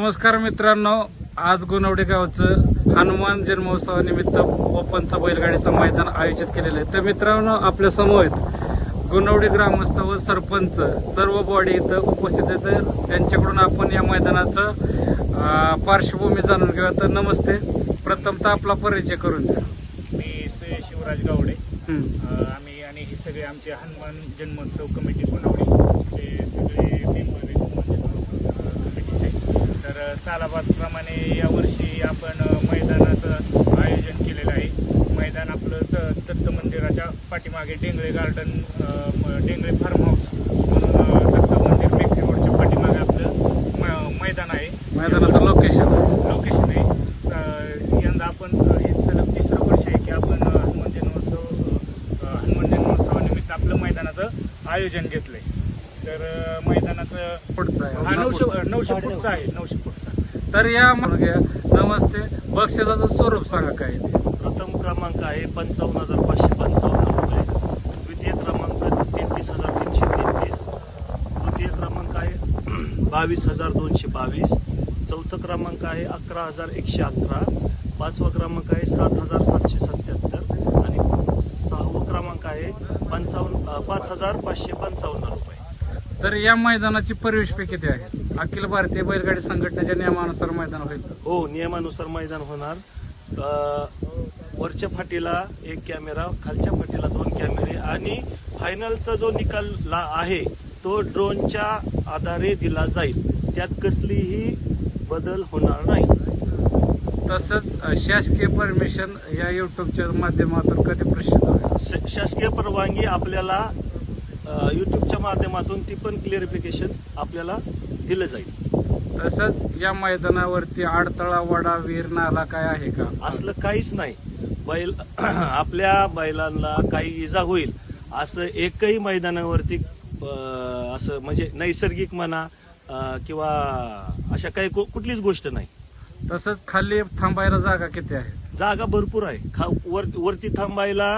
नमस्कार मित्रांनो आज गुणवडे गावचं हनुमान जन्मोत्सवानिमित्त ओपनचं बैलगाडीचं मैदान आयोजित केलेलं आहे. तर मित्रांनो आपल्यासमोर गुणवडे ग्रामस्थ व सरपंच सर्व बॉडी इथं उपस्थित आहेत. तर त्यांच्याकडून आपण या मैदानाचं पार्श्वभूमी जाणून घेऊया. तर नमस्ते. प्रथमतः आपला परिचय करून द्या. मी सुयश शिवराज गावडे. हं. अ, आम्ही आणि हे सगळे आमचे हनुमान जन्मोत्सव कमिटी बनवले सगळे मेंबर आहेत हनुमान जन्मोत्सव कमिटीचे तर अ, सालाबादप्रमाणे यावर्षी आपण मैदानाचं आयोजन केलेलं आहे. मैदान आपलं द दत्त मंदिराच्या पाठीमागे Dengale garden Dengale farm house म्हणून दत्त मंदिर मेखी रोडच्या पाठीमागे आपलं म- मैदान आहे. मैदानाचं लोकेशन लोकेशन आहे. यंदा आपण हे सलग तिसरं वर्ष आहे की आपण हनुमान जन्मोत्सव हनुमान जन्मोत्सवानिमित्त आपलं मैदानाचं आयोजन घेतलंय. तर अ, मैदानाचं पुढचं हा आहे नऊशे नऊशे फूटचा आहे. नऊशे फूटचा तर या म्हणून नमस्ते. बक्षिसाचं स्वरूप सांगा काय आहे ते? प्रथम क्रमांक आहे पंचावन्न हजार पाचशे पंचावन्न रुपये. द्वितीय क्रमांक तेहतीस हजार तीनशे तेहतीस. तृतीय क्रमांक आहे बावीस हजार दोनशे बावीस. चौथं क्रमांक आहे अकरा हजार एकशे अकरा. पाचवा क्रमांक आहे सात हजार सातशे सत्याहत्तर. आणि सहावा क्रमांक आहे पंचावन्न पाच हजार पाचशे पंचावन्न रुपये. तर या मैदानाची प्रवेश किती आहे? अखिल भारतीय बैलगाडी संघटनेच्या नियमानुसार मैदान होईल. हो नियमानुसार मैदान होणार. अ, वरच्या फाटीला एक कॅमेरा खालच्या फाटीला दोन कॅमेरे आणि फायनलचा जो निकाल ला आहे तो ड्रोनच्या आधारे दिला जाईल. त्यात कसलीही बदल होणार नाही. तसंच अ, शासकीय परमिशन या युट्यूबच्या माध्यमातून कधी प्रसिद्ध होईल? श- शासकीय परवानगी आपल्याला युट्यूबच्या माध्यमातून ती पण क्लिअरिफिकेशन आपल्याला दिलं जाईल. तसंच या मैदानावरती आडतळा वडा वीर नाला काय आहे का? असलं काहीच नाही. बैल आपल्या बैलांना काही इजा होईल. असं एकही मैदानावरती असं म्हणजे नैसर्गिक म्हणा किंवा अशा काही कु- कुठलीच गोष्ट नाही. तसंच खाली थांबायला जागा किती आहे? जागा भरपूर आहे. खा वर वरती थांबायला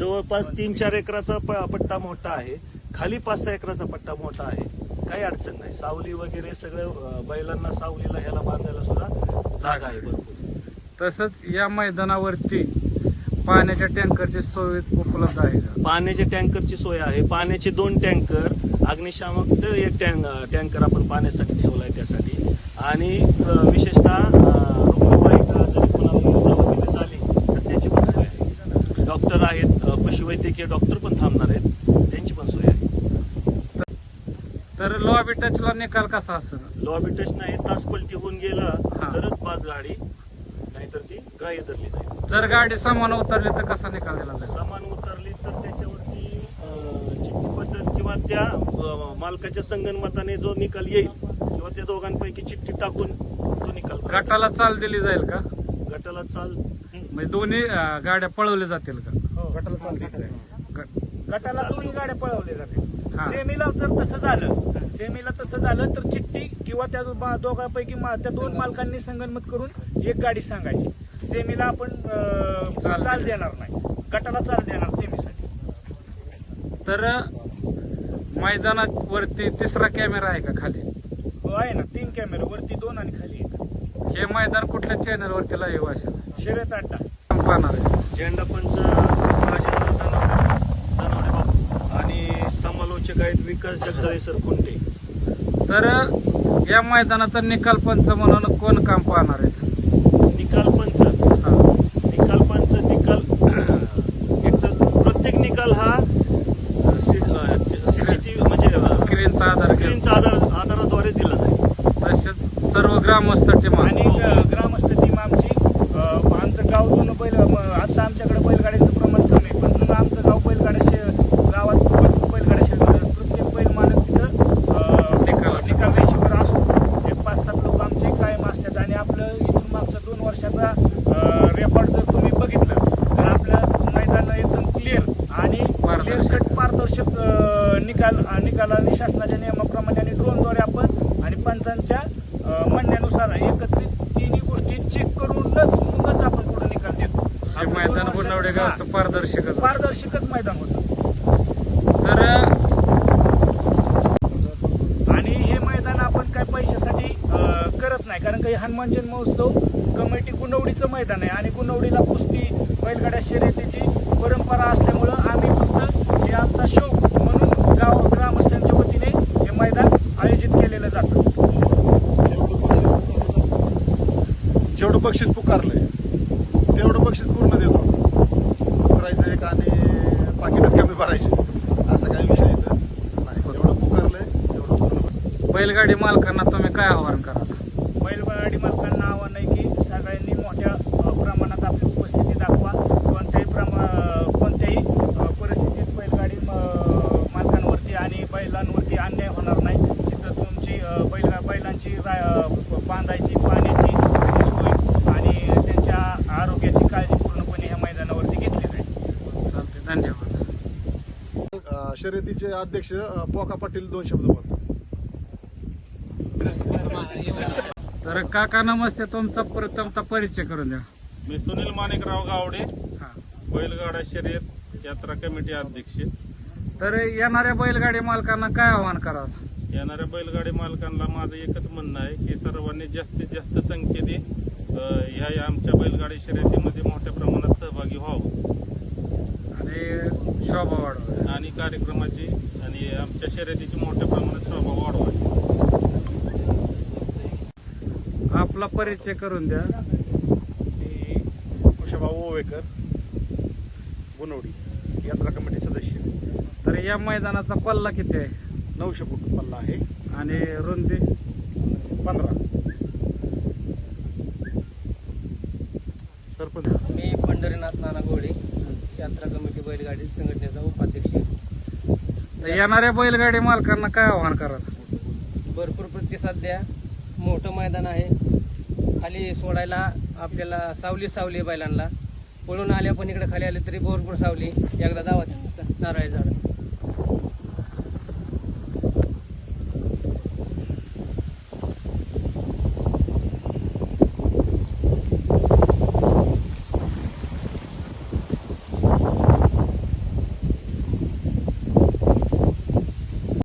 जवळपास तीन चार एकराचा पट्टा मोठा आहे. खाली पाच सहा एकराचा पट्टा मोठा आहे. काही अडचण नाही. सावली वगैरे सगळं बैलांना सावलीला ह्याला बांधायला सुद्धा जागा आहे भरपूर. तसंच या मैदानावरती पाण्याच्या टँकरची सोय उपलब्ध आहे का? पाण्याच्या टँकरची सोय आहे. पाण्याचे दोन टँकर अग्निशामक एक टँक टँकर आपण पाण्यासाठी ठेवलाय त्यासाठी. आणि विशेषतः रुग्णवाहिका जरी कोणाला झाली तर त्याची पण सोय आहे. डॉक्टर आहेत पशुवैद्यकीय डॉक्टर पण थांबणार आहेत. त्यांची पण सोय आहे. तर लॉबी टचला निकाल कसा असेल? लॉबी टच नाही तास पलटी होऊन गेला हा. तरच बाद गाडी नाहीतर ती ग्राह्य धरली जाईल. जर गाडी सामान उतरली तर कसा निकाल दिला जाईल? सामान उतरली तर त्याच्यावरती अ, चिठ्ठी पद्धत किंवा त्या अ, मालकाच्या संगणमताने जो निकाल येईल किंवा त्या दोघांपैकी चिठ्ठी टाकून तो निकाल. गटाला चाल दिली जाईल का? गटाला चाल हं. म्हणजे दोन्ही अं, गाड्या पळवल्या जातील का? गटाला गटाला दोन्ही गाड्या पळवल्या जाते हा. सेमीला जर तसं झालं सेमीला तसं झालं तर चिठ्ठी किंवा त्या बा- दोघांपैकी मा- त्या दोन मालकांनी संगनमत करून एक गाडी सांगायची. सेमीला आपण अं, चाल चाल देणार. नाही. गटाला चाल देणार सेमीसाठी. तर मैदानावरती तिसरा कॅमेरा आहे का खाली? हो आहे ना. तीन कॅमेरे. वरती दोन आणि खाली एक. हे मैदान कुठल्या चॅनलवरती लाईव्ह असेल? शर्यत अड्डा. पाहणार आहे. झेंडा पंच समालोचक आहेत विकास जगदाळे सर कुंटे तर या मैदानाचा निकाल पंच म्हणून कोण काम पाहणार आहे? निकाल पंच. निकाल पंच निकाल एक तर प्रत्येक निकाल हा सीसीटीव्ही म्हणजे स्क्रीनचा आधार स्क्रीनचा आधार आधाराद्वारे दिला जाईल. तसेच सर्व ग्रामस्थ टीम आणि अं, ग्रामस्थ टीम आमची अं, आमचं गाव जुनं बैल म, आता आमच्याकडे बैलगाड्यांचं प्रमाण कमी आहे पण जुनं आमचं गाव बैलगाड्या शे गावात भरपूर बैलगाड्या शेत प्रत्येक बैल मालक तिथं अं, निकाल असतो. निकाल रेषेवर असो ते पाच सात लोक आमचे कायम असतात आणि आपलं इथून मागचा दोन वर्षाचा रेकॉर्ड जर तुम्ही बघितलं तर आपलं मैदान एकदम क्लिअर आणि पारदर्शक. clear अं, निकाल निकाल आणि शासनाच्या नियमाप्रमाणे आणि ड्रोनद्वारे आपण आणि पंचांच्या म्हणण्यानुसार एकत्रित तिन्ही गोष्टी चेक करूनच मगच आपण पुढे निकाल देतो. मैदान गुणवडे गावचं पारदर्शकच. पारदर्शकच मैदान होतं. तर आणि हे मैदान आपण काय पैशासाठी करत कारण का हे हनुमान जन्मोत्सव कमिटी गुणवडीचं मैदान आहे. आणि गुणवडीला कुस्ती बैलगाड्या शर्यतीची परंपरा असल्यामुळं आम्ही फक्त हे आमचा शौक म्हणून गाव ग्रामस्थांच्या वतीने हे मैदान आयोजित केलेलं जातं. जेवढं बक्षीस पुकारलंय तेवढं बक्षीस पूर्ण देतो. करायचं एक आणि पाकिटात कमी भरायचे. असं काही विषय इथं नाही जेवढं पुकारलंय तेवढं पूर्ण बैलगाडी मालकांना तुम्ही काय आवाहन कराल? बैलगाडी मालकांना आव्हान आहे की सगळ्यांनी मोठ्या प्रमाणात आपली उपस्थिती दाखवा. कोणत्याही प्रमा कोणत्याही अ, परिस्थितीत बैलगाडी म- मालकांवरती आणि बैलांवरती अन्याय होणार नाही. तिथं तुमची बैल बैलांची रा- अ, बांधायची पाण्याची सोय आणि त्यांच्या आरोग्याची काळजी पूर्णपणे ह्या मैदानावरती घेतली जाईल. चालते धन्यवाद. शर्यतीचे अध्यक्ष पोका पाटील दोन शब्द बोलतात. तर काका नमस्ते. तुमचा प्रथमचा परिचय करून द्या. मी सुनील माणिकराव गावडे हा. बैलगाडा शर्यत यात्रा कमिटी अध्यक्ष. तर येणाऱ्या बैलगाडी मालकांना काय आवाहन कराल? येणाऱ्या बैलगाडी मालकांना माझं एकच म्हणणं आहे की सर्वांनी जास्तीत जास्त संख्येने ह्या या आमच्या बैलगाडी शर्यतीमध्ये मोठ्या प्रमाणात सहभागी व्हावं. आणि शोभा वाढवा आणि कार्यक्रमाची आणि आमच्या शर्यतीची मोठ्या प्रमाणात शोभा वाढवावी. आपला परिचय करून द्या. मी कुशाभाऊ ओवेकर. गुणवडी यात्रा कमिटी सदस्य. तर या मैदानाचा पल्ला किती आहे? नऊशे फूट पल्ला आहे. आणि रुंदी? पंधरा. सरपंच. मी पंढरीनाथ नाना गोळे यात्रा कमिटी बैलगाडी संघटनेचा उपाध्यक्ष. आहे. तर येणाऱ्या बैलगाडी मालकांना काय आवाहन कराल? भरपूर प्रतिसाद द्या. मोठं मैदान आहे. खाली सोडायला आपल्याला सावली सावली आहे बैलांना. पळून आल्या पण इकडे खाली आले तरी भरपूर सावली एकदा दावा नारळ झाड